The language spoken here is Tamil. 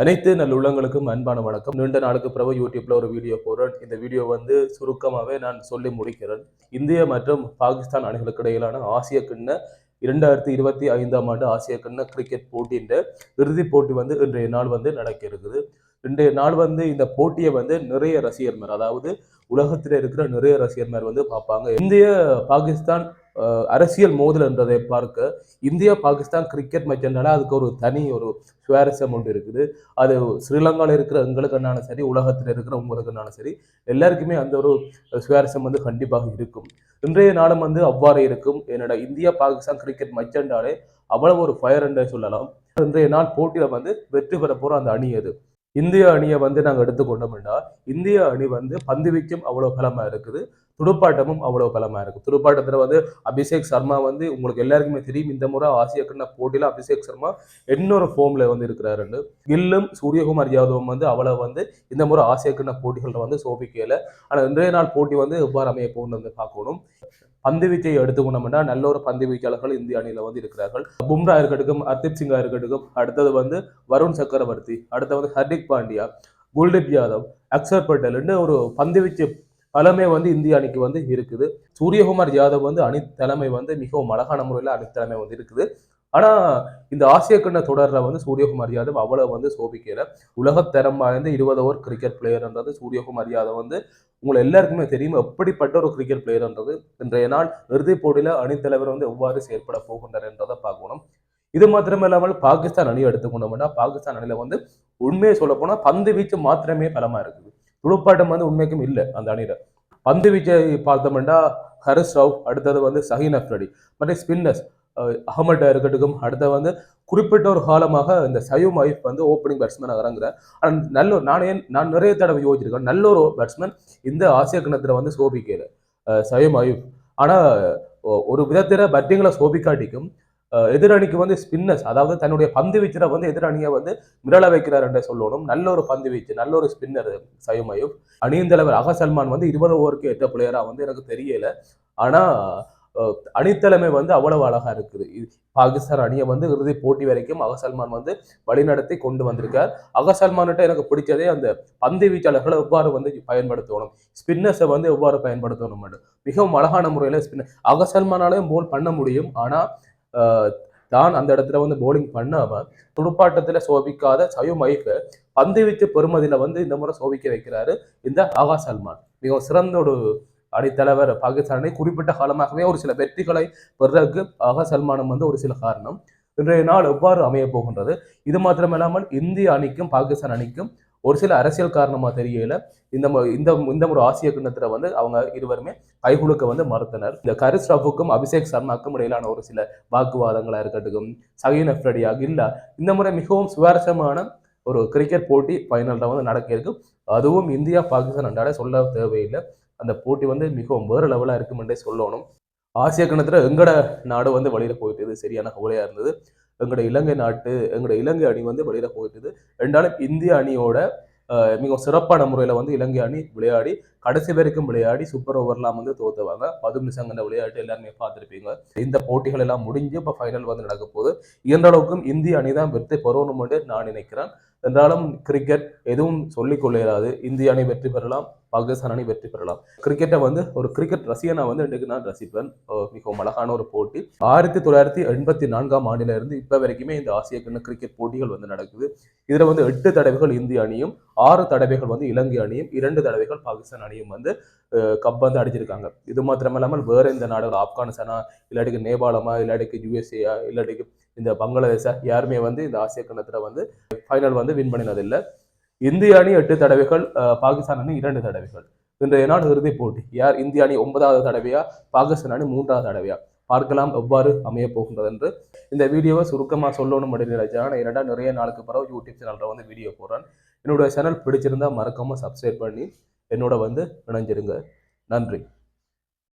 அனைத்து நல்லுள்ளங்களுக்கும் அன்பான வணக்கம். நீண்ட நாளுக்கு பிறகு யூடியூப்ல ஒரு வீடியோ போடுறேன். இந்த வீடியோ வந்து சுருக்கமாகவே நான் சொல்லி முடிக்கிறேன். இந்திய மற்றும் பாகிஸ்தான் அணிகளுக்கு இடையிலான ஆசிய கிண்ண இரண்டாயிரத்தி இருபத்தி ஐந்தாம் ஆண்டு ஆசிய கிண்ண கிரிக்கெட் போட்டியின் இறுதிப் போட்டி வந்து இன்றைய நாள் வந்து நடக்க இருக்குது இன்றைய நாள் வந்து இந்த போட்டியை வந்து நிறைய ரசிகர்மார் அதாவது உலகத்தில் இருக்கிற நிறைய ரசிகர்மார் வந்து பார்ப்பாங்க. இந்திய பாகிஸ்தான் அரசியல் மோதல் என்றதை பார்க்க இந்தியா பாகிஸ்தான் கிரிக்கெட் மச்சன்னால அதுக்கு ஒரு தனி ஒரு சுவாரஸ்யம் ஒன்று இருக்குது. அது ஸ்ரீலங்காவில் இருக்கிற எங்களுக்குன்னாலும் சரி உலகத்தில் இருக்கிற உங்களுக்குனாலும் சரி எல்லாருக்குமே அந்த ஒரு சுவாரஸ்யம் வந்து கண்டிப்பாக இருக்கும். இன்றைய நாளும் வந்து அவ்வாறு இருக்கும். என்னோட இந்தியா பாகிஸ்தான் கிரிக்கெட் மச்சண்டாலே அவ்வளவு ஒரு ஃபயர் என்றே சொல்லலாம். இன்றைய நாள் போட்டியில் வந்து வெற்றி பெற போகிற அந்த அணி அது. இந்திய அணியை வந்து நாங்கள் எடுத்துக்கொண்டோம்னா இந்திய அணி வந்து பந்து வீச்சும் அவ்வளோ பலமாக இருக்குது. துடுப்பாட்டமும் அவ்வளோ பலமா இருக்கும். துடுப்பாட்டத்தில் வந்து அபிஷேக் சர்மா வந்து உங்களுக்கு எல்லாருக்குமே தெரியும். இந்த முறை ஆசிய கண்ண போட்டியில அபிஷேக் சர்மா இன்னொரு ஃபோம்ல வந்து இருக்கிறாருன்னு கில்லும் சூரியகுமார் யாதவும் வந்து அவ்வளவு வந்து இந்த முறை ஆசிய கண்ண போட்டிகளில் வந்து சோபிக்கல. ஆனால் இன்றைய நாள் போட்டி வந்து எவ்வாறு அமைய போகுன்னு வந்து பார்க்கணும். பந்து வீச்சை எடுத்துக்கணும்னா நல்ல ஒரு பந்து வீச்சாளர்கள் இந்திய அணியில வந்து இருக்கிறார்கள். பும்ரா இருக்கட்டும் அர்தீப் சிங்கா இருக்கட்டும் அடுத்தது வந்து வருண் சக்கரவர்த்தி அடுத்து வந்து ஹர்திக் பாண்டியா குல்தீப் யாதவ் அக்சர் பட்டேல்னு ஒரு பந்து வீச்சு பலமே வந்து இந்திய அணிக்கு வந்து இருக்குது. சூரியகுமார் யாதவ் வந்து அணி தலைமை வந்து மிகவும் அழகான முறையில் அணி தலைமை வந்து இருக்குது. ஆனால் இந்த ஆசிய கிண்ண தொடரில் வந்து சூரியகுமார் யாதவ் அவ்வளோ வந்து சோபிக்கல. உலகத்தரம் வாய்ந்த இருபது ஓவர் கிரிக்கெட் பிளேயர்ன்றது சூரியகுமார் யாதவ் வந்து உங்களை எல்லாருக்குமே தெரியும் எப்படிப்பட்ட ஒரு கிரிக்கெட் பிளேயர்ன்றது இன்றைய நாள் இறுதிப் போட்டியில் அணித்தலைவர் வந்து எவ்வாறு செயற்பட போகின்றார் என்றதை பார்க்கணும். இது மாத்திரமில்லாமல் பாகிஸ்தான் அணியை எடுத்துக்கொண்டோம்னா பாகிஸ்தான் அணியில் வந்து உண்மையை சொல்ல பந்து வீச்சு மாத்திரமே பலமாக இருக்குது. துடுப்பாட்டம் வந்து உண்மைக்கும் இல்லை அந்த அணியில். பந்து வீச்சை பார்த்தோம்னா ஹரிஸ் ராவ் அடுத்தது வந்து சஹீன் அஃப்ரடி மற்றும் ஸ்பின்னர்ஸ் அகமட் இருக்கட்டும் அடுத்த வந்து குறிப்பிட்ட ஒரு காலமாக இந்த சயூம் ஐஃப் வந்து ஓப்பனிங் பேட்ஸ்மேன் இறங்குறார். ஆனால் நல்ல நான் ஏன் நான் நிறைய தடவை யோசிச்சிருக்கேன் நல்ல ஒரு பேட்ஸ்மேன் இந்த ஆசிய கிணத்துல வந்து சோபிக்கல சயூம் ஐஃப் ஆனால் ஒரு விதத்தில் பட்டிங்களை சோபிக்காட்டிக்கும் எதிரணிக்கு வந்து ஸ்பின்னர்ஸ் அதாவது தன்னுடைய பந்து வீச்சில் வந்து எதிரணியை வந்து மிரள வைக்கிறார் என்று சொல்லணும். நல்ல ஒரு பந்து வீச்சு நல்ல ஒரு ஸ்பின்னர் சயூம் ஐயூப் அணியின் தலைவர் அக சல்மான் வந்து இருபது ஓவருக்கு எட்ட பிளேயரா வந்து எனக்கு தெரியல. ஆனா அணித்தலைமை வந்து அவ்வளவு அழகா இருக்குது. இது பாகிஸ்தான் அணியை வந்து இறுதி போட்டி வரைக்கும் அகசல்மான் வந்து வழிநடத்தி கொண்டு வந்திருக்கார். அகசல்மான்கிட்ட எனக்கு பிடிச்சதே அந்த பந்து வீச்சாளர்களை எவ்வாறு வந்து பயன்படுத்தணும் ஸ்பின்னர்ஸை வந்து எவ்வாறு பயன்படுத்தணும் மிகவும் அழகான முறையில் ஸ்பின்னர் அகசல்மானாலையும் போல் பண்ண முடியும். ஆனால் தான் அந்த இடத்துல வந்து போலிங் பண்ணாம துடுப்பாட்டத்துல சோபிக்காத சயும் ஐஃபை பந்து வீச்சு பெறுமதியில வந்து இந்த முறை சோபிக்க வைக்கிறாரு இந்த ஆகா சல்மான். மிகவும் சிறந்த ஒரு அணித்தலைவர் பாகிஸ்தானை குறிப்பிட்ட காலமாகவே ஒரு சில வெற்றிகளை பெறதுக்கு ஆகா சல்மானம் வந்து ஒரு சில காரணம். இன்றைய நாள் எவ்வாறு அமைய போகின்றது? இது மாத்திரமில்லாமல் இந்திய அணிக்கும் பாகிஸ்தான் அணிக்கும் ஒரு சில அரசியல் காரணமா தெரியல இந்த இந்த இந்த ஒரு ஆசிய கிண்ணத்துல வந்து அவங்க இருவருமே கைகுலுக்க வந்து மறுத்தனர். இந்த கரிஸ் ரஃபுக்கும் அபிஷேக் சர்மாக்கும் இடையிலான ஒரு சில வாக்குவாதங்களா இருக்கட்டும் சகின் அஃப்ரடியாக இல்லை இந்த முறை மிகவும் சுவாரஸ்யமான ஒரு கிரிக்கெட் போட்டி ஃபைனல்ல வந்து நடக்க இருக்கு அதுவும் இந்தியா பாகிஸ்தான் அன்றாட சொல்ல தேவையில்லை. அந்த போட்டி வந்து மிகவும் வேறு லெவலாக இருக்கும் என்றே சொல்லணும். ஆசிய கிணத்துல எங்கட நாடு வந்து வழியில் போயிட்டு சரியான கவலையா இருந்தது. எங்களோட இலங்கை நாட்டு எங்களோட இலங்கை அணி வந்து வெளியில போயிட்டுது. ரெண்டாலும் இந்திய அணியோட மிகவும் சிறப்பான முறையில் வந்து இலங்கை அணி விளையாடி கடைசி வரைக்கும் விளையாடி சூப்பர் ஓவர்லாம் வந்து தோத்துவாங்க. பதும் நிசங்கன விளையாட்டு எல்லாருமே பார்த்துருப்பீங்க. இந்த போட்டிகள் எல்லாம் முடிஞ்சு இப்போ ஃபைனல் வந்து நடக்க போகுது. இயன்ற அளவுக்கும் இந்திய அணி தான் வெற்றி பெறணும்னு நான் நினைக்கிறேன். என்றாலும் கிரிக்கெட் எதுவும் சொல்லிக் இயலாது. இந்திய அணி வெற்றி பெறலாம். பாகிஸ்தான் அணி வெற்றி பெறலாம். கிரிக்கெட்டை வந்து ஒரு கிரிக்கெட் ரசிகனா வந்து இன்றைக்கு நான் ரசிப்பேன். மிகவும் அழகான ஒரு போட்டி. ஆயிரத்தி தொள்ளாயிரத்தி எண்பத்தி நான்காம் ஆண்டில இருந்து இப்போ வரைக்குமே இந்த ஆசிய கிண்ண கிரிக்கெட் போட்டிகள் வந்து நடக்குது. இதுல வந்து எட்டு தடவைகள் இந்திய அணியும் ஆறு தடவைகள் வந்து இலங்கை அணியும் இரண்டு தடவைகள் பாகிஸ்தான் அணியும் வந்து கப் வந்து அடிச்சிருக்காங்க. இது மாத்திரமில்லாமல் வேற இந்த நாடுகள் ஆப்கானிஸ்தானா இல்லாட்டிக்கு நேபாளமா இல்லாட்டிக்கு யூஎஸ்ஏயா இல்லாட்டிக்கு இந்த பங்களாதேஷா யாருமே வந்து இந்த ஆசிய கண்டத்துல வந்து ஃபைனல் வந்து வின் பண்ணினதில்லை. இந்திய அணி எட்டு தடவைகள் பாகிஸ்தான் அணி இரண்டு தடவைகள். இன்றைய நாள் இறுதிப் போட்டி. யார் இந்திய அணி ஒன்பதாவது தடவையா பாகிஸ்தான் அணி மூன்றாவது தடவையா? பார்க்கலாம் எவ்வாறு அமைய போகின்றது என்று. இந்த வீடியோவை சுருக்கமாக சொல்லணும் அப்படின்னு நினைச்சேன் ஆனால் என்னடா நிறைய நாளுக்கு பிறகு யூடியூப் சேனலில் வந்து வீடியோ போடுறேன். என்னோட சேனல் பிடிச்சிருந்தா மறக்காமல் சப்ஸ்கிரைப் பண்ணி என்னோட வந்து இணைஞ்சிருங்க. நன்றி.